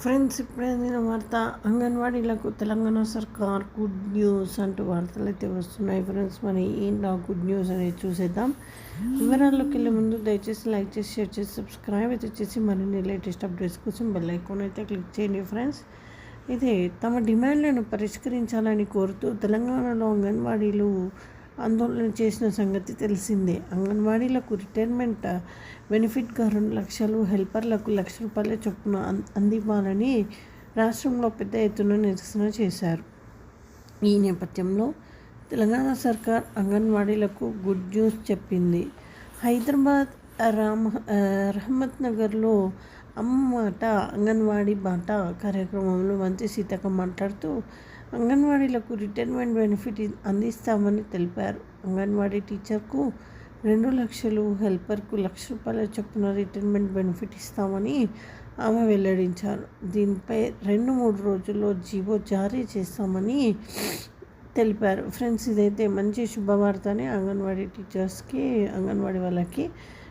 Friends ఇప్పుడే అందిన వార్త అంగన్వాడీలకు తెలంగాణ సర్కార్ గుడ్ న్యూస్ అంటూ వార్తలు అయితే వస్తున్నాయి. ఫ్రెండ్స్ మరి ఏంటి ఆ గుడ్ న్యూస్ అనేది చూసేద్దాం. వివరాల్లోకి వెళ్ళే ముందు దయచేసి లైక్ చేసి షేర్ చేసి సబ్స్క్రైబ్ అయితే చేసి మరిన్ని లేటెస్ట్ అప్డేట్స్ కోసం బెల్ ఐకాన్ అయితే క్లిక్ చేయండి ఫ్రెండ్స్. ఇది తమ డిమాండ్లను పరిష్కరించాలని కోరుతూ తెలంగాణలో అంగన్వాడీలు ఆందోళన చేసిన సంగతి తెలిసిందే. అంగన్వాడీలకు రిటైర్మెంట్ బెనిఫిట్గా రెండు లక్షలు హెల్పర్లకు లక్ష రూపాయల చొప్పున అందివ్వాలని రాష్ట్రంలో పెద్ద ఎత్తున నిరసన చేశారు. ఈ నేపథ్యంలో తెలంగాణ సర్కార్ అంగన్వాడీలకు గుడ్ న్యూస్ చెప్పింది. హైదరాబాద్ రామ రహమత్ నగర్లో అమ్మ అంగన్వాడీ బాట కార్యక్రమంలో మంత్రి సీతక్క మాట్లాడుతూ అంగన్వాడీలకు రిటైర్మెంట్ బెనిఫిట్ అందిస్తామని తెలిపారు. అంగన్వాడీ టీచర్కు రెండు లక్షలు హెల్పర్కు లక్ష రూపాయల చొప్పున రిటైర్మెంట్ బెనిఫిట్ ఇస్తామని ఆమె వెల్లడించారు. దీనిపై రెండు మూడు రోజుల్లో జీవో జారీ చేస్తామని తెలిపారు. ఫ్రెండ్స్ ఇదైతే మంచి శుభవార్తని అంగన్వాడీ టీచర్స్కి అంగన్వాడీ వాళ్ళకి